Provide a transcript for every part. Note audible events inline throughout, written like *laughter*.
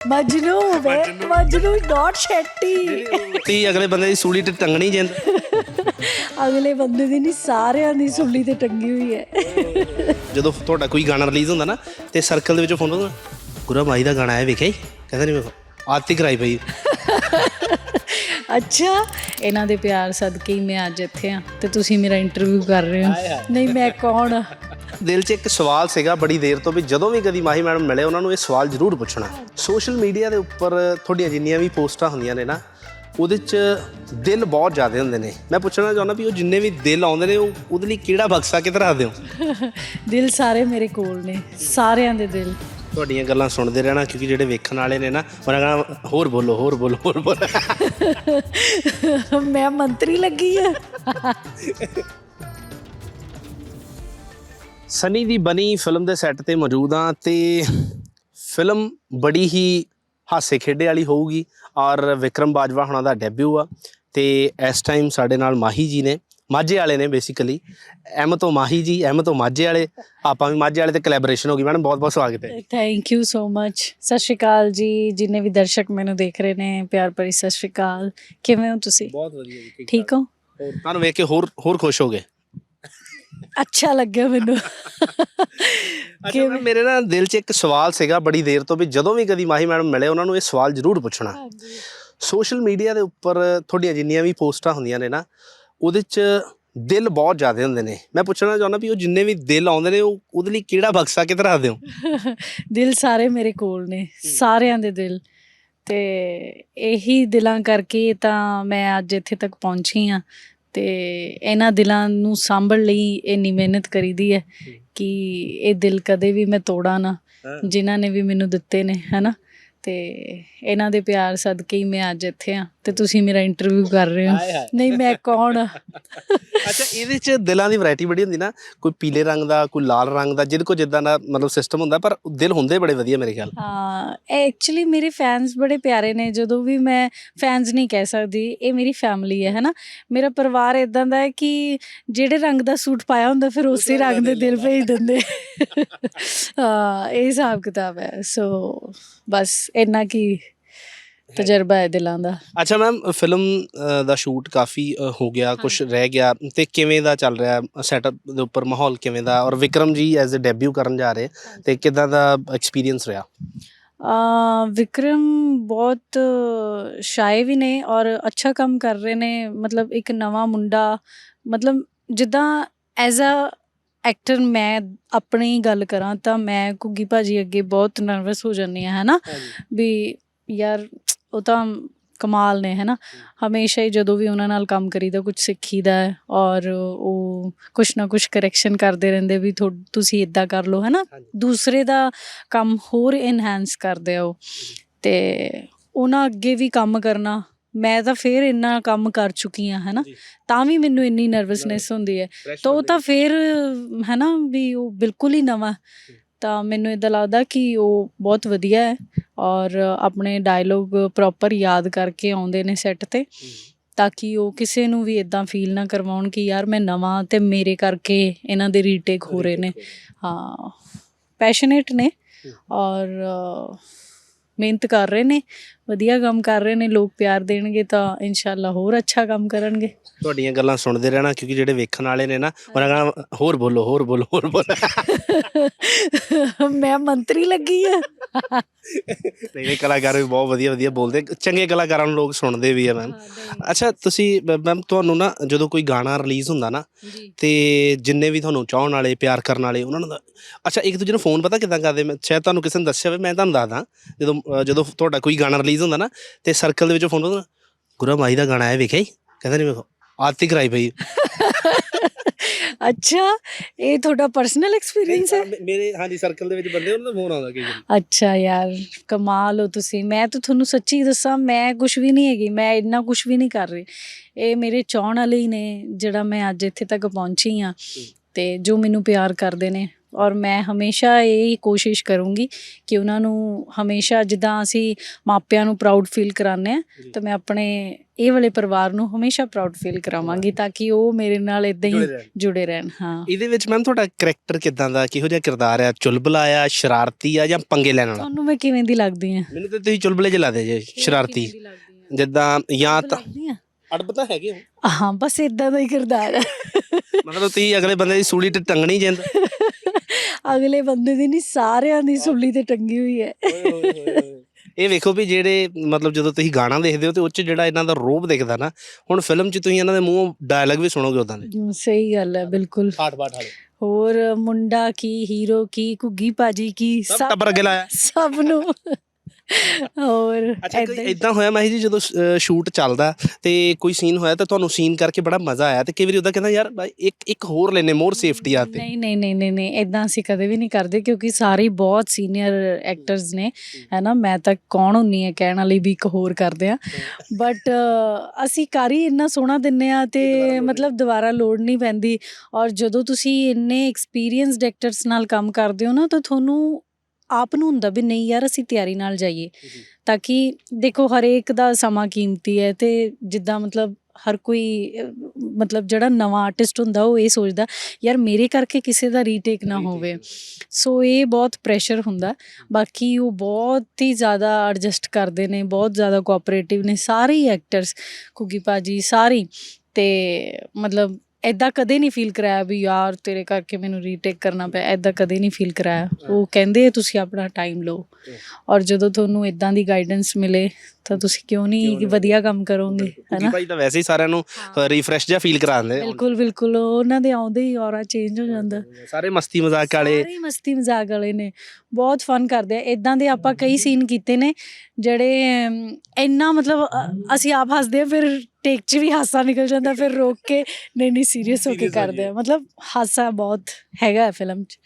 ਮਜਨੂ ਵੇ ਮਜਨੂ। ਨਾਟ ਸ਼ੈਟੀ ਤੀ ਅਗਲੇ ਬੰਦੇ ਦੀ ਸੂਲੀ ਤੇ ਟੰਗਣੀ ਜਿੰਦ ਅਗਲੇ ਬੰਦੇ ਦੀ ਨਹੀਂ ਸਾਰਿਆਂ ਦੀ ਸੁੱਲੀ ਤੇ ਟੰਗੀ ਹੋਈ ਹੈ। ਜਦੋਂ ਤੁਹਾਡਾ ਕੋਈ ਗਾਣਾ ਰਿਲੀਜ਼ ਹੁੰਦਾ ਨਾ ਤੇ ਸਰਕਲ ਦੇ ਵਿੱਚੋਂ ਫੋਨ ਹੁੰਦਾ ਗੁਰਾ ਮਾਈ ਦਾ ਗਾਣਾ ਆਇਆ ਵੇਖਿਆ ਹੀ ਕਹਿੰਦਾ ਨਹੀਂ ਵੇਖੋ ਆਤੀ ਕਰਾਈ ਪਈ। ਅੱਛਾ ਇਹਨਾਂ ਦੇ ਪਿਆਰ ਸਦਕੇ ਹੀ ਮੈਂ ਅੱਜ ਇੱਥੇ ਆ ਤੇ ਤੁਸੀਂ ਮੇਰਾ ਇੰਟਰਵਿਊ ਕਰ ਰਹੇ ਹੋ। ਨਹੀਂ ਮੈਂ ਕੌਣ ਆ? ਦਿਲ 'ਚ ਇੱਕ ਸਵਾਲ ਸੀਗਾ ਬੜੀ ਦੇਰ ਤੋਂ ਵੀ ਜਦੋਂ ਵੀ ਕਦੀ ਮਾਹੀ ਮੈਡਮ ਮਿਲੇ ਉਹਨਾਂ ਨੂੰ ਇਹ ਸਵਾਲ ਜ਼ਰੂਰ ਪੁੱਛਣਾ। ਸੋਸ਼ਲ ਮੀਡੀਆ ਦੇ ਉੱਪਰ ਤੁਹਾਡੀਆਂ ਜਿੰਨੀਆਂ ਵੀ ਪੋਸਟਾਂ ਹੁੰਦੀਆਂ ਨੇ ਨਾ ਉਹਦੇ 'ਚ ਦਿਲ ਬਹੁਤ ਜ਼ਿਆਦਾ ਹੁੰਦੇ ਨੇ। ਮੈਂ ਪੁੱਛਣਾ ਚਾਹੁੰਦਾ ਵੀ ਉਹ ਜਿੰਨੇ ਵੀ ਦਿਲ ਆਉਂਦੇ ਨੇ ਉਹ ਉਹਦੇ ਲਈ ਕਿਹੜਾ ਬਕਸਾ ਕਿੱਥੇ ਰੱਖਦੇ ਹੋ? *laughs* ਦਿਲ ਸਾਰੇ ਮੇਰੇ ਕੋਲ ਨੇ ਸਾਰਿਆਂ ਦੇ ਦਿਲ। ਤੁਹਾਡੀਆਂ ਗੱਲਾਂ ਸੁਣਦੇ ਰਹਿਣਾ ਕਿਉਂਕਿ ਜਿਹੜੇ ਵੇਖਣ ਵਾਲੇ ਨੇ ਨਾ ਉਹਨਾਂ ਕਹਣਾ ਹੋਰ ਬੋਲੋ ਹੋਰ ਬੋਲੋ ਹੋਰ ਬੋਲੋ। *laughs* ਮੈਂ ਮੰਤਰੀ ਲੱਗੀ ਆ। *laughs* ਸਨੀ ਦੀ ਬਣੀ ਫਿਲਮ ਦੇ ਸੈੱਟ ਤੇ ਮੌਜੂਦ ਹਾਂ ਤੇ ਫਿਲਮ ਬੜੀ ਹੀ ਹਾਸੇ ਖੇਡੇ ਵਾਲੀ ਹੋਊਗੀ। ਔਰ ਵਿਕਰਮ ਬਾਜਵਾ ਹੁਣਾਂ ਦਾ ਡੈਬਿਊ ਆ ਤੇ ਇਸ ਟਾਈਮ ਸਾਡੇ ਨਾਲ ਮਾਹੀ ਜੀ ਨੇ ਮਾਝੇ ਵਾਲੇ ਨੇ ਬੇਸਿਕਲੀ ਐਮ ਤੋਂ ਮਾਹੀ ਜੀ ਐਮ ਤੋਂ ਮਾਝੇ ਵਾਲੇ। ਆਪਾਂ ਵੀ ਮਾਝੇ ਵਾਲੇ ਤੇ ਕੋਲੈਬੋਰੇਸ਼ਨ ਹੋ ਗਈ। ਮੈਡਮ ਬਹੁਤ ਬਹੁਤ ਸਵਾਗਤ ਹੈ। ਥੈਂਕ ਯੂ ਸੋ ਮਚ ਸਤਿ ਸ਼੍ਰੀ ਅਕਾਲ ਜੀ। ਜਿੰਨੇ ਵੀ ਦਰਸ਼ਕ ਮੈਨੂੰ ਦੇਖ ਰਹੇ ਨੇ ਪਿਆਰ ਭਰੀ ਸਤਿ ਸ਼੍ਰੀ ਅਕਾਲ। ਕਿਵੇਂ ਹੋ ਤੁਸੀਂ? ਬਹੁਤ ਵਧੀਆ ਜੀ ਠੀਕ ਹੋ? ਤੁਹਾਨੂੰ ਵੇਖ ਕੇ ਹੋਰ ਹੋਰ ਖੁਸ਼ ਹੋ ਗਏ? ਅੱਛਾ ਲੱਗਿਆ ਮੈਨੂੰ। ਅੱਛਾ ਮੈਮ, ਮੇਰੇ ਨਾ ਦਿਲ 'ਚ ਇੱਕ ਸਵਾਲ ਸੀਗਾ ਬੜੀ ਦੇਰ ਤੋਂ ਵੀ ਜਦੋਂ ਵੀ ਕਦੀ ਮਾਹੀ ਮੈਡਮ ਮਿਲੇ ਉਹਨਾਂ ਨੂੰ ਇਹ ਸਵਾਲ ਜ਼ਰੂਰ ਪੁੱਛਣਾ। ਸੋਸ਼ਲ ਮੀਡੀਆ ਦੇ ਉੱਪਰ ਤੁਹਾਡੀਆਂ ਜਿੰਨੀਆਂ ਵੀ ਪੋਸਟਾਂ ਹੁੰਦੀਆਂ ਨੇ ਨਾ ਉਹਦੇ 'ਚ ਦਿਲ ਬਹੁਤ ਜ਼ਿਆਦਾ ਹੁੰਦੇ ਨੇ। ਮੈਂ ਪੁੱਛਣਾ ਚਾਹੁੰਦਾ ਵੀ ਉਹ ਜਿੰਨੇ ਵੀ ਦਿਲ ਆਉਂਦੇ ਨੇ ਉਹ ਉਹਦੇ ਲਈ ਕਿਹੜਾ ਬਕਸਾ ਕਿੱਥੇ ਰੱਖਦੇ ਹੋ? *laughs* ਦਿਲ ਸਾਰੇ ਮੇਰੇ ਕੋਲ ਨੇ ਸਾਰਿਆਂ ਦੇ ਦਿਲ। ਤੇ ਇਹੀ ਦਿਲਾਂ ਕਰਕੇ ਤਾਂ ਮੈਂ ਅੱਜ ਇੱਥੇ ਤੱਕ ਪਹੁੰਚੀ ਆ ਤੇ ਇਹਨਾਂ ਦਿਲਾਂ ਨੂੰ ਸਾਂਭਣ ਲਈ ਇੰਨੀ ਮਿਹਨਤ ਕਰੀਦੀ ਹੈ ਕਿ ਇਹ ਦਿਲ ਕਦੇ ਵੀ ਮੈਂ ਤੋੜਾਂ ਨਾ ਜਿਨ੍ਹਾਂ ਨੇ ਵੀ ਮੈਨੂੰ ਦਿੱਤੇ ਨੇ ਹਨਾ? ਤੇ ਇਹਨਾਂ ਦੇ ਪਿਆਰ ਸਦਕੇ ਹੀ ਮੈਂ ਅੱਜ ਇੱਥੇ ਆ ਤੇ ਤੁਸੀਂ ਮੇਰਾ ਇੰਟਰਵਿਊ ਕਰ ਰਹੇ ਹੋ। ਨਹੀਂ ਮੈਂ ਕੌਣ? ਅੱਛਾ ਇਹਦੇ 'ਚ ਦਿਲਾਂ ਦੀ ਵੈਰਾਈਟੀ ਬੜੀ ਹੁੰਦੀ ਨਾ ਕੋਈ ਪੀਲੇ ਰੰਗ ਦਾ ਕੋਈ ਲਾਲ ਰੰਗ ਦਾ ਜਿਹਦੇ ਕੋ ਜਿੱਦਾਂ ਦਾ ਮਤਲਬ ਸਿਸਟਮ ਹੁੰਦਾ ਪਰ ਦਿਲ ਹੁੰਦੇ ਬੜੇ ਵਧੀਆ ਮੇਰੇ ਖਿਆਲ। ਹਾਂ ਐਕਚੁਅਲੀ ਮੇਰੇ ਫੈਨਸ ਬੜੇ ਪਿਆਰੇ ਨੇ ਜਦੋਂ ਵੀ ਮੈਂ ਫੈਨਸ ਨਹੀਂ ਕਹਿ ਸਕਦੀ ਇਹ ਮੇਰੀ ਫੈਮਿਲੀ ਹੈ ਹਨਾ? ਮੇਰਾ ਪਰਿਵਾਰ ਇਦਾਂ ਦਾ ਹੈ ਕਿ ਜਿਹੜੇ ਰੰਗ ਦਾ ਸੂਟ ਪਾਇਆ ਹੁੰਦਾ ਫਿਰ ਉਸੇ ਰੰਗ ਦੇ ਦਿਲ ਭੇਜ ਦਿੰਦੇ। ਹਾਂ ਇਹ ਹਿਸਾਬ ਕਿਤਾਬ ਹੈ ਸੋ ਬਸ ਇੰਨਾ ਕੀ ਤਜਰਬਾ ਹੈ ਦਿਲਾਂ ਦਾ। ਅੱਛਾ ਮੈਮ ਫਿਲਮ ਦਾ ਸ਼ੂਟ ਕਾਫੀ ਹੋ ਗਿਆ ਕੁਝ ਰਹਿ ਗਿਆ ਤੇ ਕਿਵੇਂ ਦਾ ਚੱਲ ਰਿਹਾ ਸੈਟਅਪ ਦੇ ਉੱਪਰ ਮਾਹੌਲ ਕਿਵੇਂ ਦਾ? ਔਰ ਵਿਕਰਮ ਜੀ ਐਜ਼ ਅ ਡੈਬਿਊ ਕਰਨ ਜਾ ਰਹੇ ਤੇ ਕਿਦਾਂ ਦਾ ਐਕਸਪੀਰੀਅੰਸ ਰਿਹਾ? ਆ ਵਿਕਰਮ ਬਹੁਤ ਸ਼ਾਏ ਵੀ ਨੇ ਔਰ ਅੱਛਾ ਕੰਮ ਕਰ ਰਹੇ ਨੇ। ਮਤਲਬ ਇੱਕ ਨਵਾਂ ਮੁੰਡਾ ਮਤਲਬ ਜਿੱਦਾਂ ਐਜ਼ ਅ ਐਕਟਰ ਮੈਂ ਆਪਣੀ ਗੱਲ ਕਰਾਂ ਤਾਂ ਮੈਂ ਕੁੱਗੀ ਭਾਜੀ ਅੱਗੇ ਬਹੁਤ ਨਰਵਸ ਹੋ ਜਾਂਦੀ ਆ ਹੈਨਾ ਵੀ ਯਾਰ ਉਹ ਤਾਂ ਕਮਾਲ ਨੇ ਹੈਨਾ ਹਮੇਸ਼ਾ ਹੀ ਜਦੋਂ ਵੀ ਉਹਨਾਂ ਨਾਲ ਕੰਮ ਕਰੀਦਾ ਕੁਝ ਸਿੱਖੀਦਾ ਹੈ ਔਰ ਉਹ ਕੁਛ ਨਾ ਕੁਛ ਕਰੈਕਸ਼ਨ ਕਰਦੇ ਰਹਿੰਦੇ ਵੀ ਤੁਸੀਂ ਇਦਾਂ ਕਰ ਲਓ ਹੈਨਾ ਦੂਸਰੇ ਦਾ ਕੰਮ ਹੋਰ ਇਨਹੈਂਸ ਕਰਦੇ ਆ ਉਹ। ਤੇ ਉਹਨਾਂ ਅੱਗੇ ਵੀ ਕੰਮ ਕਰਨਾ ਮੈਂ ਤਾਂ ਫੇਰ ਇੰਨਾ ਕੰਮ ਕਰ ਚੁੱਕੀ ਆ ਹੈਨਾ। ਤਾਂ ਵੀ ਮੈਨੂੰ ਇੰਨੀ ਨਰਵਸਨੈਸ ਹੁੰਦੀ ਹੈ। ਤਾਂ ਉਹ ਤਾਂ ਫੇਰ ਹੈਨਾ ਵੀ ਉਹ ਬਿਲਕੁਲ ਹੀ ਨਵਾਂ। ਤਾਂ ਮੈਨੂੰ ਇਦਾਂ ਲੱਗਦਾ ਕਿ ਉਹ ਬਹੁਤ ਵਧੀਆ ਹੈ। ਔਰ ਆਪਣੇ ਡਾਇਲੋਗ ਪ੍ਰੋਪਰ ਯਾਦ ਕਰਕੇ ਆਉਂਦੇ ਨੇ ਸੈੱਟ ਤੇ। ਤਾਂ ਕਿ ਉਹ ਕਿਸੇ ਨੂੰ ਵੀ ਇਦਾਂ ਫੀਲ ਨਾ ਕਰਵਾਉਣ ਕਿ ਯਾਰ ਮੈਂ ਨਵਾਂ ਤੇ ਮੇਰੇ ਕਰਕੇ ਇਹਨਾਂ ਦੇ ਰੀਟੇਕ ਹੋ ਰਹੇ ਨੇ। ਹਾਂ ਪੈਸ਼ਨੇਟ ਨੇ। ਔਰ ਮਿਹਨਤ ਕਰ ਰਹੇ ਨੇ। ਵਧੀਆ ਕੰਮ ਕਰ ਰਹੇ ਨੇ ਲੋਕ ਪਿਆਰ ਦੇਣਗੇ ਤਾਂ ਇਨਸ਼ਾਅੱਲਾ ਹੋਰ ਅੱਛਾ ਕੰਮ ਕਰਨਗੇ। ਤੁਹਾਡੀਆਂ ਗੱਲਾਂ ਸੁਣਦੇ ਰਹਿਣਾ ਕਿਉਂਕਿ ਜਿਹੜੇ ਵੇਖਣ ਵਾਲੇ ਨੇ ਨਾ ਉਹਨਾਂ ਕਹਣਾ ਹੋਰ ਬੋਲੋ ਹੋਰ ਬੋਲੋ ਹੋਰ ਬੋਲੋ। *laughs* ਮੈਂ ਮੰਤਰੀ ਲੱਗੀ ਆ। ਨਹੀਂ ਨਹੀਂ ਕਲਾਕਾਰ ਵੀ ਬਹੁਤ ਵਧੀਆ ਵਧੀਆ ਬੋਲਦੇ ਚੰਗੇ ਕਲਾਕਾਰਾਂ ਨੂੰ ਲੋਕ ਸੁਣਦੇ ਵੀ ਆ ਮੈਮ। ਅੱਛਾ ਤੁਸੀਂ ਮੈਮ ਤੁਹਾਨੂੰ ਨਾ ਜਦੋਂ ਕੋਈ ਗਾਣਾ ਰਿਲੀਜ਼ ਹੁੰਦਾ ਨਾ ਤੇ ਜਿੰਨੇ ਵੀ ਤੁਹਾਨੂੰ ਚਾਹਣ ਵਾਲੇ ਪਿਆਰ ਕਰਨ ਵਾਲੇ ਉਹਨਾਂ ਨੂੰ ਅੱਛਾ ਇੱਕ ਦੂਜੇ ਨੂੰ ਫੋਨ ਪਤਾ ਕਿਦਾਂ ਕਰਦੇ? ਮੈਂ ਸ਼ਾਇਦ ਤੁਹਾਨੂੰ ਕਿਸੇ ਨੇ ਦੱਸਿਆ ਹੋਵੇ ਮੈਂ ਤੁਹਾਨੂੰ ਦੱਸਦਾ। ਜਦੋਂ ਜਦੋਂ ਤੁਹਾਡਾ ਕੋਈ ਗਾਣਾ ਰਿਲੀਜ਼ ਹੁੰਦਾ ਨਾ ਤੇ ਸਰਕਲ ਦੇ ਵਿੱਚੋਂ ਫੋਨ ਹੁੰਦਾ ਗੁਰਾ ਮਾਈ ਦਾ ਗਾਣਾ ਆਇਆ ਵੇਖਿਆ ਹੀ ਕਹਿੰਦਾ ਨਹੀਂ ਵੇਖੋ ਆਤੀ ਕਰਾਈ ਪਈ ਅੱਛਾ ਇਹ ਤੁਹਾਡਾ ਪਰਸਨਲ ਐਕਸਪੀਰੀਅੰਸ ਹੈ? ਮੇਰੇ ਹਾਂਜੀ ਸਰਕਲ ਦੇ ਵਿੱਚ ਬੰਦੇ ਉਹਨਾਂ ਦਾ ਫੋਨ ਆਉਂਦਾ ਕਈ ਵਾਰੀ। ਅੱਛਾ ਯਾਰ ਕਮਾਲ ਹੋ ਤੁਸੀਂ। ਮੈਂ ਤਾਂ ਤੁਹਾਨੂੰ ਸੱਚੀ ਦੱਸਾਂ ਮੈਂ ਕੁਝ ਵੀ ਨਹੀਂ ਹੈਗੀ ਮੈਂ ਇੰਨਾ ਕੁਝ ਵੀ ਨਹੀਂ ਕਰ ਰਹੀ। ਇਹ ਮੇਰੇ ਚਾਹਣ ਵਾਲੇ ਹੀ ਨੇ ਜਿਹੜਾ ਮੈਂ ਅੱਜ ਇੱਥੇ ਤੱਕ ਪਹੁੰਚੀ ਆ ਤੇ ਜੋ ਮੈਨੂੰ ਪਿਆਰ ਕਰਦੇ ਨੇ ਔਰ ਮੈਂ ਹਮੇਸ਼ਾ ਇਹ ਕੋਸ਼ਿਸ਼ ਕਰੂੰਗੀ ਕਿ ਉਹਨਾਂ ਨੂੰ ਹਮੇਸ਼ਾ ਜਿੱਦਾਂ ਅਸੀਂ ਮਾਪਿਆਂ ਨੂੰ ਪ੍ਰਾਊਡ ਫੀਲ ਕਰਾਉਂਦੇ ਆ। ਤਾਂ ਮੈਂ ਆਪਣੇ ਇਹ ਵਾਲੇ ਪਰਿਵਾਰ ਨੂੰ ਹਮੇਸ਼ਾ ਪ੍ਰਾਊਡ ਫੀਲ ਕਰਾਵਾਂਗੀ ਤਾਂ ਕਿ ਉਹ ਮੇਰੇ ਨਾਲ ਇਦਾਂ ਹੀ ਜੁੜੇ ਰਹਿਣ। ਹਾਂ। ਇਹਦੇ ਵਿੱਚ ਮੈਮ ਤੁਹਾਡਾ ਕੈਰੈਕਟਰ ਕਿਦਾਂ ਦਾ ਕਿਹੋ ਜਿਹਾ ਕਿਰਦਾਰ ਆ? ਚੁਲਬਲਾ ਆ ਸ਼ਰਾਰਤੀ ਆ ਜਾਂ ਪੰਗੇ ਲੈਣ ਵਾਲਾ? ਤੁਹਾਨੂੰ ਮੈਂ ਕਿਵੇਂ ਦੀ ਲੱਗਦੀ ਆ ਮੈਨੂੰ ਤਾਂ ਤੁਸੀਂ ਚੁਲਬਲੇ ਜਿਹਾ ਲੱਗਦੇ ਜੇ ਸ਼ਰਾਰਤੀ। ਜਿੱਦਾਂ ਜਾਂ ਤਾਂ ਅੜਬ ਤਾਂ ਹੈਗੇ ਹੋ? ਹਾਂ ਬਸ ਇਦਾਂ ਦਾ ਹੀ ਕਿਰਦਾਰ ਹੈ ਮਤਲਬ ਤੁਸੀਂ ਅਗਲੇ ਬੰਦੇ ਦੀ ਸੂਲੀ ਤੇ ਟੰਗਣੀ ਜਿੰਦ। ਅਗਲੇ ਬੰਦੇ ਦੀ ਨਹੀਂ ਸਾਰਿਆਂ ਦੀ ਸੁੱਲੀ ਤੇ ਟੰਗੀ ਹੋਈ ਹੈ। ਇਹ ਵੇਖੋ ਵੀ ਜਿਹੜੇ ਮਤਲਬ ਜਦੋਂ ਤੁਸੀਂ ਗਾਣਾ ਦੇਖਦੇ ਹੋ ਤੇ ਉਹ ਚ ਜਿਹੜਾ ਇਹਨਾਂ ਦਾ ਰੋਬ ਦਿਖਦਾ ਨਾ ਹੁਣ ਫਿਲਮ ਚ ਤੁਸੀਂ ਇਹਨਾਂ ਦੇ ਮੂੰਹੋਂ ਡਾਇਲੌਗ ਵੀ ਸੁਣੋਗੇ ਉਦਾਂ ਦੇ। ਸਹੀ ਗੱਲ ਹੈ ਬਿਲਕੁਲ। ਠਾਠ ਬਾਠ ਵਾਲੇ। ਹੋਰ ਮੁੰਡਾ ਕੀ ਹੀਰੋ ਕੀ ਘੁੱਗੀ ਭਾਜੀ ਕੀ ਸਭ ਟੱਬਰ ਅੱਗੇ ਲਾਇਆ। ਸਭ ਨੂੰ। ਹੋਰ ਅੱਛਾ ਕੋਈ ਇਦਾਂ ਹੋਇਆ ਮੈਂ ਜੀ ਜਦੋਂ ਸ਼ੂਟ ਚੱਲਦਾ ਤੇ ਕੋਈ ਸੀਨ ਹੋਇਆ ਤਾਂ ਤੁਹਾਨੂੰ ਸੀਨ ਕਰਕੇ ਬੜਾ ਮਜ਼ਾ ਆਇਆ ਤੇ ਕਈ ਵਾਰੀ ਉਹਦਾ ਕਹਿੰਦਾ ਯਾਰ ਇੱਕ ਇੱਕ ਹੋਰ ਲੈਨੇ ਮੋਰ ਸੇਫਟੀ ਆ ਤੇ। ਨਹੀਂ ਨਹੀਂ ਨਹੀਂ ਨਹੀਂ ਨਹੀਂ ਇਦਾਂ ਅਸੀਂ ਕਦੇ ਵੀ ਨਹੀਂ ਕਰਦੇ ਕਿਉਂਕਿ ਸਾਰੇ ਬਹੁਤ ਸੀਨੀਅਰ ਐਕਟਰਸ ਨੇ ਹੈਨਾ ਮੈਂ ਤਾਂ ਕੌਣ ਹੁੰਨੀ ਹੈ ਕਹਿਣ ਵਾਲੀ ਵੀ ਇੱਕ ਹੋਰ ਕਰਦੇ ਆ। ਬਟ ਅਸੀਂ ਕਰ ਹੀ ਇੰਨਾ ਸੋਹਣਾ ਦਿੰਨੇ ਆ ਤੇ। ਮਤਲਬ ਦੁਬਾਰਾ ਲੋੜ ਨਹੀਂ ਪੈਂਦੀ। ਔਰ ਜਦੋਂ ਤੁਸੀਂ ਇੰਨੇ ਐਕਸਪੀਰੀਅੰਸਡ ਐਕਟਰਸ ਨਾਲ ਕੰਮ ਕਰਦੇ ਹੋ ਨਾ ਤਾਂ ਤੁਹਾਨੂੰ ਆਪ ਨੂੰ ਹੁੰਦਾ ਵੀ ਨਹੀਂ ਯਾਰ ਅਸੀਂ ਤਿਆਰੀ ਨਾਲ ਜਾਈਏ। ਤਾਂ ਕਿ ਦੇਖੋ ਹਰੇਕ ਦਾ ਸਮਾਂ ਕੀਮਤੀ ਹੈ ਤੇ ਜਿੱਦਾਂ ਮਤਲਬ ਹਰ ਕੋਈ ਮਤਲਬ ਜਿਹੜਾ ਨਵਾਂ ਆਰਟਿਸਟ ਹੁੰਦਾ ਉਹ ਇਹ ਸੋਚਦਾ ਯਾਰ ਮੇਰੇ ਕਰਕੇ ਕਿਸੇ ਦਾ ਰੀਟੇਕ ਨਾ ਹੋਵੇ। ਸੋ ਇਹ ਬਹੁਤ ਪ੍ਰੈਸ਼ਰ ਹੁੰਦਾ। ਬਾਕੀ ਉਹ ਬਹੁਤ ਹੀ ਜ਼ਿਆਦਾ ਐਡਜਸਟ ਕਰਦੇ ਨੇ ਬਹੁਤ ਜ਼ਿਆਦਾ ਕੋਆਪਰੇਟਿਵ ਨੇ ਸਾਰੇ ਹੀ ਐਕਟਰਸ ਕੁਗੀ ਭਾਜੀ ਸਾਰੇ। ਤੇ ਮਤਲਬ ਐਦਾਂ ਕਦੇ ਨਹੀਂ ਫੀਲ ਕਰਾਇਆ ਵੀ ਯਾਰ ਤੇਰੇ ਕਰਕੇ ਮੈਨੂੰ ਰੀਟੇਕ ਕਰਨਾ ਪਿਆ ਐਦਾਂ ਕਦੇ ਨਹੀਂ ਫੀਲ ਕਰਾਇਆ। ਉਹ ਕਹਿੰਦੇ ਤੁਸੀਂ ਆਪਣਾ ਟਾਈਮ ਲਓ। ਔਰ ਜਦੋਂ ਤੁਹਾਨੂੰ ਇਦਾਂ ਦੀ ਗਾਈਡੈਂਸ ਮਿਲੇ ਤਾਂ ਤੁਸੀਂ ਕਿਉਂ ਨਹੀਂ? ਵਧੀਆ ਕੰਮ ਕਰੋਗੇ ਹੈਨਾ? ਭਾਈ ਤਾਂ ਵੈਸੇ ਹੀ ਸਾਰਿਆਂ ਨੂੰ ਰੀਫਰੈਸ਼ ਜਿਹਾ ਫੀਲ ਕਰਾਉਂਦੇ ਬਿਲਕੁਲ ਬਿਲਕੁਲ। ਉਹਨਾਂ ਦੇ ਆਉਂਦੇ ਹੀ ਔਰਾ ਚੇਂਜ ਹੋ ਜਾਂਦਾ। ਸਾਰੇ ਮਸਤੀ ਮਜ਼ਾਕ ਵਾਲੇ। ਸਾਰੇ ਹੀ ਮਸਤੀ ਮਜ਼ਾਕ ਵਾਲੇ ਨੇ। ਬਹੁਤ ਫਨ ਕਰਦੇ ਆ। ਇਦਾਂ ਦੇ ਆਪਾਂ ਕਈ ਸੀਨ ਕੀਤੇ ਨੇ ਜਿਹੜੇ ਇੰਨਾ ਮਤਲਬ ਅਸੀਂ ਆਪ ਹੱਸਦੇ ਆ ਫਿਰ ਟੇਕ 'ਚ ਵੀ ਹਾਸਾ ਨਿਕਲ ਜਾਂਦਾ ਫਿਰ ਰੋਕ ਕੇ ਨਹੀਂ ਨਹੀਂ ਸੀਰੀਅਸ ਹੋ ਕੇ ਹੋ ਕਰਦੇ ਆ। ਮਤਲਬ ਹਾਸਾ ਬਹੁਤ ਹੈਗਾ ਹੈ ਫਿਲਮ 'ਚ।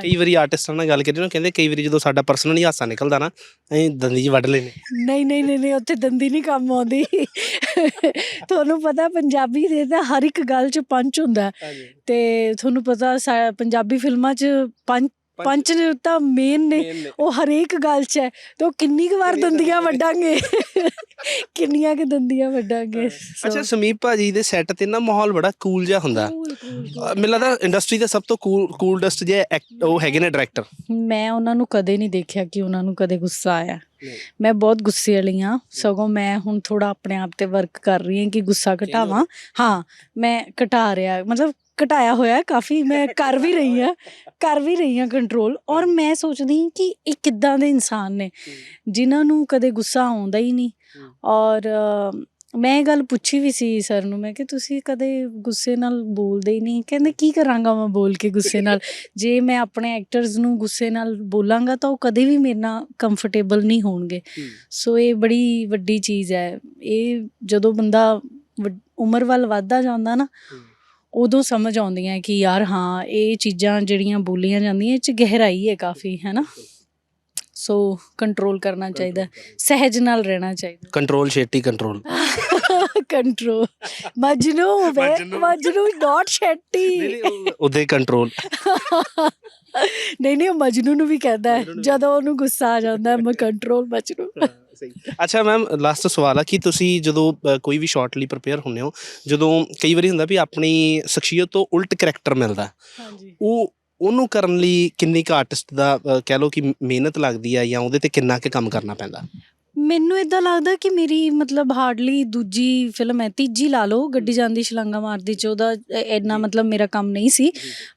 ਕਈ ਵਾਰੀ ਆਰਟਿਸਟਾਂ ਨਾਲ ਗੱਲ ਕਰੀ ਨਾ ਕਹਿੰਦੇ ਕਈ ਵਾਰੀ ਜਦੋਂ ਸਾਡਾ ਪਰਸਨਲੀ ਹਾਸਾ ਨਿਕਲਦਾ ਨਾ ਅਸੀਂ ਦੰਦੀ ਵੱਢ ਲੈਨੇ ਨਹੀਂ ਨਹੀਂ ਨਹੀਂ ਨਹੀਂ ਉੱਥੇ ਦੰਦੀ ਨਹੀਂ ਕੰਮ ਆਉਂਦੀ ਤੁਹਾਨੂੰ ਪਤਾ ਪੰਜਾਬੀ ਦੇ ਤਾਂ ਹਰ ਇੱਕ ਗੱਲ 'ਚ ਪੰਚ ਹੁੰਦਾ। ਤੇ ਤੁਹਾਨੂੰ ਪਤਾ ਪੰਜਾਬੀ ਫਿਲਮਾਂ 'ਚ ਪੰਚ ਪੰਚ ਤਾਂ ਮੇਨ ਨੇ। ਉਹ ਹਰੇਕ ਗੱਲ 'ਚ ਹੈ। ਤੇ ਉਹ ਕਿੰਨੀ ਕੁ ਵਾਰ ਦੰਦੀਆਂ ਵੱਡਾਂਗੇ ਕਿੰਨੀਆਂ ਕਿ ਦੰਦੀਆਂ ਵੱਡਾਂਗੇ ਅੱਛਾ ਸਮੀਪ ਭਾਜੀ ਦੇ ਸੈੱਟ ਤੇ ਨਾ ਮਾਹੌਲ ਬੜਾ ਕੂਲ ਜਿਹਾ ਹੁੰਦਾ। ਮੈਨੂੰ ਲੱਗਦਾ ਇੰਡਸਟਰੀ ਦਾ ਸਭ ਤੋਂ ਕੂਲ ਕੂਲਡਸਟ ਜੇ ਉਹ ਹੈਗੇ ਨੇ ਡਾਇਰੈਕਟਰ ਮੈਂ ਉਹਨਾਂ ਨੂੰ ਕਦੇ ਨਹੀਂ ਦੇਖਿਆ ਕਿ ਉਹਨਾਂ ਨੂੰ ਕਦੇ ਗੁੱਸਾ ਆਇਆ। ਮੈਂ ਬਹੁਤ ਗੁੱਸੇ ਵਾਲੀ ਹਾਂ। ਸਗੋਂ ਮੈਂ ਹੁਣ ਥੋੜਾ ਆਪਣੇ ਆਪ ਤੇ ਵਰਕ ਕਰ ਰਹੀ ਹਾਂ ਕਿ ਗੁੱਸਾ ਘਟਾਵਾਂ। ਹਾਂ ਮੈਂ ਘਟਾ ਰਿਹਾ। ਮਤਲਬ ਘਟਾਇਆ ਹੋਇਆ ਹੈ ਕਾਫੀ ਮੈਂ ਕਰ ਵੀ ਰਹੀ ਹਾਂ ਕਰ ਵੀ ਰਹੀ ਹਾਂ ਕੰਟਰੋਲ ਔਰ ਮੈਂ ਸੋਚਦੀ ਕਿ ਇਹ ਕਿੱਦਾਂ ਦੇ ਇਨਸਾਨ ਨੇ ਜਿਨ੍ਹਾਂ ਨੂੰ ਕਦੇ ਗੁੱਸਾ ਆਉਂਦਾ ਹੀ ਨਹੀਂ। ਔਰ ਮੈਂ ਇਹ ਗੱਲ ਪੁੱਛੀ ਵੀ ਸੀ ਸਰ ਨੂੰ ਮੈਂ ਕਿ ਤੁਸੀਂ ਕਦੇ ਗੁੱਸੇ ਨਾਲ ਬੋਲਦੇ ਹੀ ਨਹੀਂ ਕਹਿੰਦੇ ਕੀ ਕਰਾਂਗਾ ਮੈਂ ਬੋਲ ਕੇ ਗੁੱਸੇ ਨਾਲ *laughs* ਜੇ ਮੈਂ ਆਪਣੇ ਐਕਟਰਸ ਨੂੰ ਗੁੱਸੇ ਨਾਲ ਬੋਲਾਂਗਾ ਤਾਂ ਉਹ ਕਦੇ ਵੀ ਮੇਰੇ ਨਾਲ ਕੰਫਰਟੇਬਲ ਨਹੀਂ ਹੋਣਗੇ। ਸੋ ਇਹ ਬੜੀ ਵੱਡੀ ਚੀਜ਼ ਹੈ ਇਹ ਜਦੋਂ ਬੰਦਾ ਉਮਰ ਵੱਲ ਵੱਧਦਾ ਜਾਂਦਾ ਨਾ ਉਦੋਂ ਸਮਝ ਆਉਂਦੀਆਂ ਕਿ ਯਾਰ ਹਾਂ ਇਹ ਚੀਜ਼ਾਂ ਜਿਹੜੀਆਂ ਬੋਲੀਆਂ ਜਾਂਦੀਆਂ ਇਹ ਚ ਗਹਿਰਾਈ ਹੈ ਕਾਫੀ ਹੈ ਨਾ? ਸੋ ਕੰਟਰੋਲ ਕਰਨਾ ਚਾਹੀਦਾ ਸਹਿਜ ਨਾਲ ਰਹਿਣਾ ਚਾਹੀਦਾ ਕੰਟਰੋਲ ਛੇਤੀ ਕੰਟਰੋਲ ਕੰਟਰੋਲ ਮਜਨੂ ਵੇ ਮਜਨੂ। ਨਾਟ ਸ਼ੈਟੀ ਉਹਦੇ ਕੰਟਰੋਲ ਨਹੀਂ ਨਹੀਂ ਉਹ ਮਜਨੂ ਨੂੰ ਵੀ ਕਹਿੰਦਾ ਹੈ। ਜਦੋਂ ਉਹਨੂੰ ਗੁੱਸਾ ਆ ਜਾਂਦਾ ਹੈ ਮੈਂ ਕੰਟਰੋਲ ਮਜਨੂ। ਅੱਛਾ ਮੈਮ ਲਾਸਟ ਸਵਾਲ ਆ ਕਿ ਤੁਸੀਂ ਜਦੋਂ ਅ, ਕੋਈ ਵੀ ਸ਼ਾਰਟ ਲਈ ਪ੍ਰਿਪੇਅਰ ਹੁੰਨੇ ਹੋ ਜਦੋਂ ਕਈ ਵਾਰੀ ਹੁੰਦਾ ਵੀ ਆਪਣੀ ਸ਼ਖਸੀਅਤ ਤੋਂ ਉਲਟ ਕਰੈਕਟਰ ਮਿਲਦਾ ਹਾਂਜੀ। ਉਹ ਉਹਨੂੰ ਕਰਨ ਲਈ ਕਿੰਨੀ ਕੁ ਆਰਟਿਸਟ ਦਾ ਅ, ਕਹਿ ਲਓ ਕਿ ਮਿਹਨਤ ਲੱਗਦੀ ਆ ਜਾਂ ਉਹਦੇ ਤੇ ਕਿੰਨਾ ਕੁ ਕੰਮ ਕਰਨਾ ਪੈਂਦਾ? ਮੈਨੂੰ ਇਦਾਂ ਲੱਗਦਾ ਕਿ ਮੇਰੀ ਮਤਲਬ ਹਾਰਡਲੀ ਦੂਜੀ ਫਿਲਮ ਹੈ ਤੀਜੀ ਲਾ ਲਓ ਗੱਡੀ ਜਾਂਦੀ ਛਲਾਂਗਾ ਮਾਰਦੀ ਚ ਉਹਦਾ ਇੰਨਾ ਮਤਲਬ ਮੇਰਾ ਕੰਮ ਨਹੀਂ ਸੀ।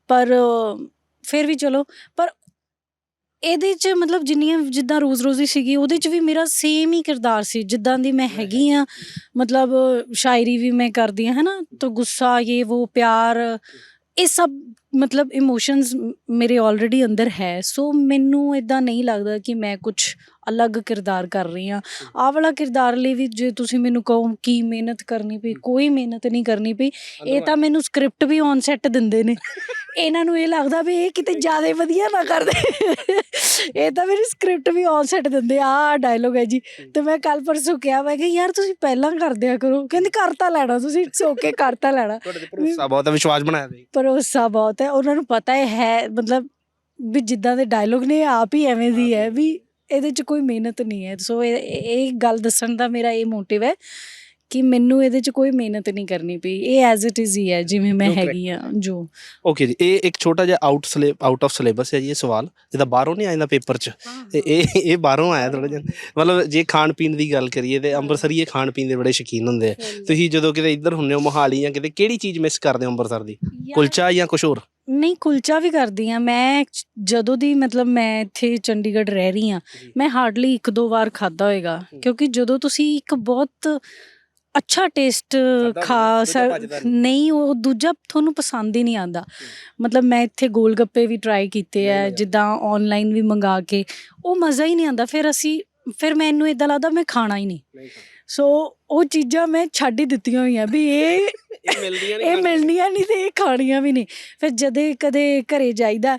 ਪਰ ਅ, ਫਿਰ ਵੀ ਚਲੋ ਪਰ ਇਹਦੇ ਚ ਮਤਲਬ ਜਿੰਨੀਆਂ ਜਿੱਦਾਂ ਰੋਜ਼ ਰੋਜ਼ੀ ਸੀਗੀ ਉਹਦੇ ਚ ਵੀ ਮੇਰਾ ਸੇਮ ਹੀ ਕਿਰਦਾਰ ਸੀ ਜਿੱਦਾਂ ਦੀ ਮੈਂ ਹੈਗੀ ਆ ਮਤਲਬ ਸ਼ਾਇਰੀ ਵੀ ਮੈਂ ਕਰਦੀ ਆ ਹਨਾ? ਤਾਂ ਗੁੱਸਾ ਇਹ ਉਹ ਪਿਆਰ ਇਹ ਸਭ ਮਤਲਬ ਇਮੋਸ਼ਨਸ ਮੇਰੇ ਆਲਰੇਡੀ ਅੰਦਰ ਹੈ। ਸੋ ਮੈਨੂੰ ਇਦਾਂ ਨਹੀਂ ਲੱਗਦਾ ਕਿ ਮੈਂ ਕੁਝ ਅਲੱਗ ਕਿਰਦਾਰ ਕਰ ਰਹੀ ਆ ਆਹ ਵਾਲਾ ਕਿਰਦਾਰ ਲਈ ਵੀ ਜੇ ਤੁਸੀਂ ਮੈਨੂੰ ਕਹੋ ਕੀ ਮਿਹਨਤ ਕਰਨੀ ਪਈ ਕੋਈ ਮਿਹਨਤ ਨਹੀਂ ਕਰਨੀ ਪਈ। ਇਹ ਤਾਂ ਮੈਨੂੰ ਸਕ੍ਰਿਪਟ ਵੀ ਔਨ ਸੈੱਟ ਦਿੰਦੇ ਨੇ। *laughs* ਇਹਨਾਂ ਨੂੰ ਇਹ ਲੱਗਦਾ ਵੀ ਇਹ ਕਿਤੇ ਜ਼ਿਆਦਾ ਵਧੀਆ ਨਾ ਕਰਦੇ। *laughs* ਇਹ ਤਾਂ ਮੇਰੀ ਸਕ੍ਰਿਪਟ ਵੀ ਔਨ ਸੈੱਟ ਦਿੰਦੇ। ਆ ਆਹ ਡਾਇਲੋਗ ਹੈ ਜੀ। ਤੇ ਮੈਂ ਕੱਲ ਪਰਸੋਂ ਕਿਹਾ ਮੈਂ ਕਿ ਯਾਰ ਤੁਸੀਂ ਪਹਿਲਾਂ ਕਰ ਦਿਆ ਕਰੋ। ਕਹਿੰਦੇ ਕਰ ਤਾਂ ਲੈਣਾ ਤੁਸੀਂ ਸੋਕੇ ਕਰ ਤਾਂ ਲੈਣਾ। ਤੁਹਾਡੇ ਤੇ ਭਰੋਸਾ ਬਹੁਤ ਹੈ ਵਿਸ਼ਵਾਸ ਬਣਾਇਆ ਤੁਸੀਂ। ਭਰੋਸਾ ਬਹੁਤ ਹੈ ਉਹਨਾਂ ਨੂੰ ਪਤਾ ਹੈ ਹੈ ਮਤਲਬ ਵੀ ਜਿੱਦਾਂ ਦੇ ਡਾਇਲੋਗ ਨੇ ਆਪ ਹੀ ਐਵੇਂ ਦੀ ਹੈ ਵੀ ਇਹਦੇ 'ਚ ਕੋਈ ਮਿਹਨਤ ਨਹੀਂ ਹੈ। ਸੋ ਇਹ ਇਹ ਗੱਲ ਦੱਸਣ ਦਾ ਮੇਰਾ ਇਹ ਮੋਟਿਵ ਹੈ ਕਿ ਮੈਨੂੰ ਇਹਦੇ 'ਚ ਕੋਈ ਮਿਹਨਤ ਨਹੀਂ ਕਰਨੀ ਪਈ। ਇਹ ਐਜ਼ ਇਟ ਇਜ਼ ਹੀ ਹੈ ਜਿਵੇਂ ਮੈਂ ਹੈਗੀ ਆ ਜੋ। ਓਕੇ ਜੀ ਇਹ ਇੱਕ ਛੋਟਾ ਜਿਹਾ ਆਊਟ ਸਲੇਬ ਆਊਟ ਆਫ ਸਿਲੇਬਸ ਹੈ ਜੀ ਇਹ ਸਵਾਲ। ਜਿਹਦਾ ਬਾਹਰੋਂ ਨਹੀਂ ਆਇੰਦਾ ਪੇਪਰ 'ਚ। ਤੇ ਇਹ ਇਹ ਬਾਹਰੋਂ ਆਇਆ ਥੋੜਾ ਜਿਹਾ। ਮਤਲਬ ਜੇ ਖਾਣ ਪੀਣ ਦੀ ਗੱਲ ਕਰੀਏ ਤੇ ਅੰਮ੍ਰਿਤਸਰੀਏ ਖਾਣ ਪੀਣ ਦੇ ਬੜੇ ਸ਼ੌਕੀਨ ਹੁੰਦੇ ਆ। ਤੁਸੀਂ ਜਦੋਂ ਕਿਤੇ ਇੱਧਰ ਹੁੰਨੇ ਹੋ ਮੋਹਾਲੀ ਜਾਂ ਕਿਤੇ ਕਿਹੜੀ ਚੀਜ਼ ਮਿਸ ਕਰਦੇ ਹੋ ਅੰਮ੍ਰਿਤਸਰ ਦੀ? ਕੁਲਚਾ ਜਾਂ ਕੁਛ ਹੋਰ? ਨਹੀਂ ਕੁਲਚਾ ਵੀ ਕਰਦੀ ਆ ਮੈਂ ਜਦੋਂ ਦੀ ਮਤਲਬ ਮੈਂ ਇੱਥੇ ਚੰਡੀਗੜ੍ਹ ਰਹਿ ਰਹੀ ਆ। ਮੈਂ ਹਾਰਡਲੀ ਇੱਕ ਦੋ ਵਾਰ ਖਾਦਾ ਹੋਏਗਾ। ਕਿਉਂਕਿ ਜਦੋਂ ਤੁਸੀਂ ਇੱਕ ਬਹੁਤ ਅੱਛਾ ਟੇਸਟ ਖਾ ਨਹੀਂ। ਉਹ ਦੂਜਾ ਤੁਹਾਨੂੰ ਪਸੰਦ ਹੀ ਨਹੀਂ ਆਂਦਾ ਮਤਲਬ ਮੈਂ ਇੱਥੇ ਗੋਲ ਗੱਪੇ ਵੀ ਟਰਾਈ ਕੀਤੇ ਆ। ਜਿੱਦਾਂ ਆਨਲਾਈਨ ਵੀ ਮੰਗਾ ਕੇ ਉਹ ਮਜ਼ਾ ਹੀ ਨਹੀਂ ਆਂਦਾ ਫਿਰ ਅਸੀਂ ਫਿਰ ਮੈਨੂੰ ਇਦਾਂ ਲੱਗਦਾ ਮੈਂ ਖਾਣਾ ਹੀ ਨਹੀਂ ਸੋ ਉਹ ਚੀਜ਼ਾਂ ਮੈਂ ਛੱਡ ਹੀ ਦਿੱਤੀਆਂ ਹੋਈਆਂ ਵੀ ਇਹ ਇਹ ਮਿਲਦੀਆਂ ਇਹ ਮਿਲਣੀਆਂ ਨਹੀਂ ਤੇ ਇਹ ਖਾਣੀਆਂ ਵੀ ਨਹੀਂ ਫਿਰ ਜਦੇ ਕਦੇ ਘਰੇ ਜਾਈਦਾ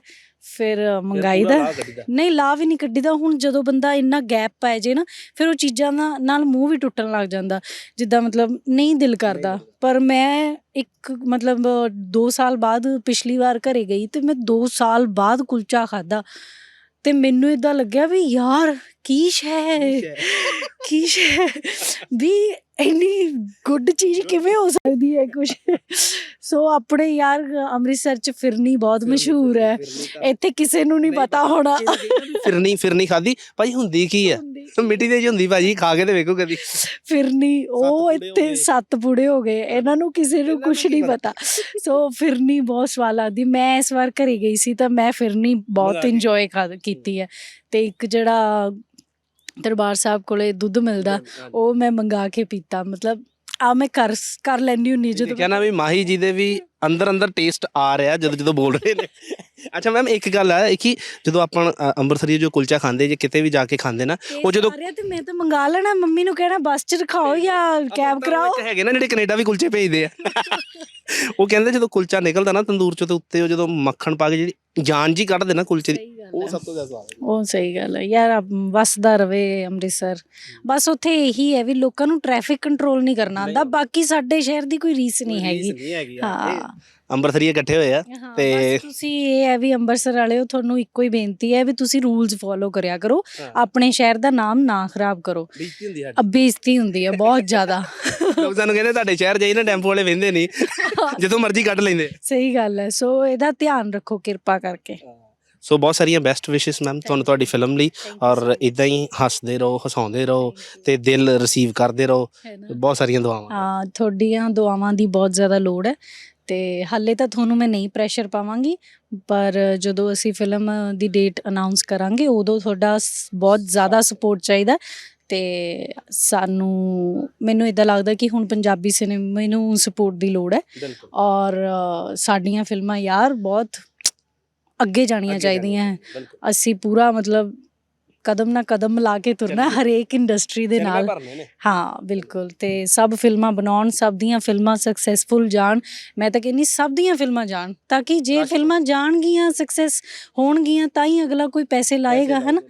ਫਿਰ ਮੰਗਾਈਦਾ। ਨਹੀਂ ਲਾ ਵੀ ਨਹੀਂ ਕੱਢੀਦਾ। ਹੁਣ ਜਦੋਂ ਬੰਦਾ ਇੰਨਾ ਗੈਪ ਪੈ ਜੇ ਨਾ ਫਿਰ ਉਹ ਚੀਜ਼ਾਂ ਦਾ ਨਾਲ ਮੂੰਹ ਵੀ ਟੁੱਟਣ ਲੱਗ ਜਾਂਦਾ। ਜਿੱਦਾਂ ਮਤਲਬ ਨਹੀਂ ਦਿਲ ਕਰਦਾ। ਪਰ ਮੈਂ ਇੱਕ ਮਤਲਬ 2 ਸਾਲ ਬਾਅਦ ਪਿਛਲੀ ਵਾਰ ਘਰੇ ਗਈ ਤੇ ਮੈਂ 2 ਸਾਲ ਬਾਅਦ ਕੁਲਚਾ ਖਾਦਾ ਤੇ ਮੈਨੂੰ ਇਦਾਂ ਲੱਗਿਆ ਵੀ ਯਾਰ ਕੀ ਸ਼ੈ? ਕੀ ਵੀ ਇੰਨੀ ਗੁੱਡ ਚੀਜ਼ ਕਿਵੇਂ ਹੋ ਸਕਦੀ ਹੈ ਕੁਝ ਸੋ ਆਪਣੇ ਯਾਰ ਅੰਮ੍ਰਿਤਸਰ ਚ ਫਿਰਨੀ ਬਹੁਤ ਮਸ਼ਹੂਰ ਹੈ। ਇੱਥੇ ਕਿਸੇ ਨੂੰ ਨਹੀਂ ਪਤਾ ਹੋਣਾ। ਫਿਰਨੀ ਫਿਰਨੀ ਖਾਦੀ ਭਾਈ ਹੁੰਦੀ ਕੀ ਆ ਮਿੱਟੀ ਦੇ ਚ ਹੁੰਦੀ ਭਾਜੀ ਖਾ ਕੇ ਤੇ ਵੇਖੋ ਕਦੀ। ਫਿਰਨੀ ਉਹ ਹੋ ਇੱਥੇ। ਸੱਤ ਪੂੜੇ ਹੋ ਗਏ। ਇਹਨਾਂ ਨੂੰ ਕਿਸੇ ਨੂੰ ਕੁਝ ਨਹੀਂ ਪਤਾ। ਸੋ ਫਿਰਨੀ ਬਹੁਤ ਸਵਾਦ ਲੱਗਦੀ। ਮੈਂ ਇਸ ਵਾਰ ਘਰੇ ਗਈ ਸੀ ਤਾਂ ਮੈਂ ਫਿਰਨੀ ਬਹੁਤ। ਇੰਜੋਏ ਕੀਤੀ ਹੈ। ਤੇ ਇੱਕ ਜਿਹੜਾ ਦਰਬਾਰ ਸਾਹਿਬ ਕੋਲੇ ਦੁੱਧ ਮਿਲਦਾ ਉਹ ਮੈਂ ਮੰਗਾ ਕੇ ਪੀਤਾ। ਮਤਲਬ ਆ ਮੈਂ ਕਰ ਕਰ ਲੈਂਦੀ ਹੁੰਨੀ ਜਦੋਂ ਕਹਿੰਦਾ ਵੀ ਮਾਹੀ ਜੀ ਦੇ ਵੀ ਅੰਦਰ ਅੰਦਰ ਟੇਸਟ ਆ ਰਿਹਾ ਜਦੋਂ ਜਦੋਂ ਬੋਲ ਰਹੇ ਨੇ। ਅੱਛਾ ਮੈਮ ਇੱਕ ਗੱਲ ਆ ਕਿ ਜਦੋਂ ਆਪਾਂ ਅੰਮ੍ਰਿਤਸਰੀ ਜੋ ਕੁਲਚਾ ਖਾਂਦੇ ਜੇ ਕਿਤੇ ਵੀ ਜਾ ਕੇ ਖਾਂਦੇ ਨਾ ਉਹ ਜਦੋਂ ਆ ਰਿਹਾ ਤੇ ਮੈਂ ਤਾਂ ਮੰਗਾ ਲੈਣਾ ਮੰਮੀ ਨੂੰ ਕਹਿਣਾ ਬੱਸ ਚ ਰਖਾਓ ਜਾਂ ਕੈਬ ਕਰਾਓ? ਹੈਗੇ ਨਾ ਜਿਹੜੇ ਕੈਨੇਡਾ ਵੀ ਕੁਲਚੇ ਭੇਜਦੇ ਆ। ਉਹ ਕਹਿੰਦੇ ਜਦੋਂ ਕੁਲਚਾ ਨਿਕਲਦਾ ਨਾ ਤੰਦੂਰ ਚੋਂ ਤੇ ਉੱਤੇ ਉਹ ਜਦੋਂ ਮੱਖਣ ਪਾ ਕੇ ਜਿਹੜੀ ਜਾਨ ਜੀ ਕੱਢਦੇ ਨਾ ਕੁਲਚੇ ਦੀ ਗੱਲ ਉਹ ਹੈ। ਸਭ ਤੋਂ ਜ਼ਿਆਦਾ ਸਵਾਦ ਹੈ ਉਹ ਸਹੀ ਗੱਲ ਹੈ ਯਾਰ ਵਸਦਾ ਰਵੇ ਅੰਮ੍ਰਿਤਸਰ। ਬਸ ਉੱਥੇ ਇਹੀ ਹੈ ਵੀ ਲੋਕਾਂ ਨੂੰ ਟ੍ਰੈਫਿਕ ਕੰਟਰੋਲ ਨਹੀਂ ਕਰਨਾ ਆਉਂਦਾ। ਬਾਕੀ ਸਾਡੇ ਸ਼ਹਿਰ ਦੀ ਕੋਈ ਰੀਸ ਨਹੀਂ ਹੈਗੀ। ਨਹੀਂ ਹੈਗੀ। ਹਾਂ। ਅੰਮ੍ਰਿਤਸਰੀ ਇਕੱਠੇ ਹੋਏ ਆ ਹਾਂ, ਤੇ- ਤੁਸੀਂ ਇਹ ਹੈ ਵੀ ਅੰਮ੍ਰਿਤਸਰ ਵਾਲਿਓ ਤੁਹਾਨੂੰ ਇੱਕੋ ਹੀ ਬੇਨਤੀ ਹੈ ਵੀ ਤੁਸੀਂ ਰੂਲਸ ਫੋਲੋ ਕਰਿਆ ਕਰੋ। ਹਾਂ। ਆਪਣੇ ਸ਼ਹਿਰ ਦਾ ਨਾਮ ਨਾ ਖਰਾਬ ਕਰੋ। ਬੇਇੱਜ਼ਤੀ ਹੁੰਦੀ ਅਬ ਬੇਇੱਜ਼ਤੀ ਹੁੰਦੀ ਹੈ ਬਹੁਤ ਜ਼ਿਆਦਾ। ਲੋਕ ਸਾਨੂੰ ਕਹਿੰਦੇ ਤੁਹਾਡੇ ਸ਼ਹਿਰ ਜਾਈ ਨਾ ਟੈਂਪੋ ਵਾਲੇ ਵਹਿੰਦੇ ਨਹੀਂ। ਜਦੋਂ ਮਰਜ਼ੀ ਕੱਢ ਲੈਂਦੇ। ਸਹੀ ਗੱਲ ਹੈ। ਸੋ ਇਹਦਾ ਧਿਆਨ ਰੱਖੋ ਕਿਰਪਾ ਕਰਕੇ। ਸੋ ਬਹੁਤ ਸਾਰੀਆਂ ਬੈਸਟ ਵਿਸ਼ੇਸ ਮੈਮ ਤੁਹਾਨੂੰ ਤੁਹਾਡੀ ਫਿਲਮ ਲਈ ਔਰ ਇਦਾਂ ਹੀ ਹੱਸਦੇ ਰਹੋ ਹਸਾਉਂਦੇ ਰਹੋ ਤੇ ਦਿਲ ਰਿਸੀਵ ਕਰਦੇ ਰਹੋ? ਬਹੁਤ ਸਾਰੀਆਂ ਦੁਆਵਾਂ। ਹਾਂ ਤੁਹਾਡੀਆਂ ਦੁਆਵਾਂ ਦੀ ਬਹੁਤ ਜ਼ਿਆਦਾ ਲੋੜ ਹੈ ਤੇ ਹਾਲੇ ਤਾਂ ਤੁਹਾਨੂੰ ਮੈਂ ਨਹੀਂ ਪ੍ਰੈਸ਼ਰ ਪਾਵਾਂਗੀ ਪਰ ਜਦੋਂ ਅਸੀਂ ਫਿਲਮ ਦੀ ਡੇਟ ਅਨਾਉਂਸ ਕਰਾਂਗੇ ਉਦੋਂ ਤੁਹਾਡਾ ਬਹੁਤ ਜ਼ਿਆਦਾ ਸਪੋਰਟ ਚਾਹੀਦਾ ਤੇ ਸਾਨੂੰ ਮੈਨੂੰ ਇਦਾਂ ਲੱਗਦਾ ਕਿ ਹੁਣ ਪੰਜਾਬੀ ਸਿਨੇਮੇ ਨੂੰ ਸਪੋਰਟ ਦੀ ਲੋੜ ਹੈ ਔਰ ਸਾਡੀਆਂ ਫਿਲਮਾਂ ਯਾਰ ਬਹੁਤ ਅੱਗੇ ਜਾਣੀਆਂ ਚਾਹੀਦੀਆਂ ਹੈ। ਅਸੀਂ ਪੂਰਾ ਮਤਲਬ ਕਦਮ ਨਾ ਕਦਮ ਲਾ ਕੇ ਤੁਰਨਾ ਹਰੇਕ ਇੰਡਸਟਰੀ ਦੇ ਨਾਲ। ਨੇ। ਹਾਂ ਬਿਲਕੁਲ। ਤੇ ਸਭ ਫਿਲਮਾਂ ਬਣਾਉਣ ਸਭ ਦੀਆਂ ਫਿਲਮਾਂ ਸਕਸੈਸਫੁਲ ਜਾਣ। ਮੈਂ ਤਾਂ ਕਹਿੰਨੀ ਸਭ ਦੀਆਂ ਫਿਲਮਾਂ ਜਾਣ ਤਾਂ ਕਿ ਜੇ। ਫਿਲਮਾਂ ਜਾਣਗੀਆਂ ਸਕਸੈਸ ਹੋਣਗੀਆਂ ਤਾਂ ਹੀ ਅਗਲਾ ਕੋਈ ਪੈਸੇ ਲਾਏਗਾ ਹਨਾ?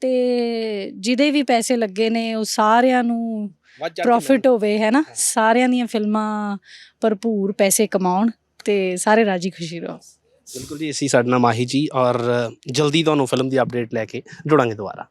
ਤੇ ਜਿਹਦੇ ਵੀ ਪੈਸੇ ਲੱਗੇ ਨੇ ਉਹ ਸਾਰਿਆਂ ਨੂੰ ਪ੍ਰੋਫਿਟ ਹੋਵੇ ਹੈਨਾ? ਸਾਰਿਆਂ ਦੀਆਂ ਫਿਲਮਾਂ ਭਰਪੂਰ ਪੈਸੇ ਕਮਾਉਣ ਤੇ ਸਾਰੇ ਰਾਜੀ ਖੁਸ਼ੀ ਰਹੋ। ਬਿਲਕੁਲ ਜੀ, ਅਸੀਂ ਸਾਡੇ ਨਾਲ ਮਾਹੀ ਜੀ ਔਰ ਜਲਦੀ ਤੁਹਾਨੂੰ ਫਿਲਮ ਦੀ ਅਪਡੇਟ ਲੈ ਕੇ ਜੁੜਾਂਗੇ ਦੁਬਾਰਾ।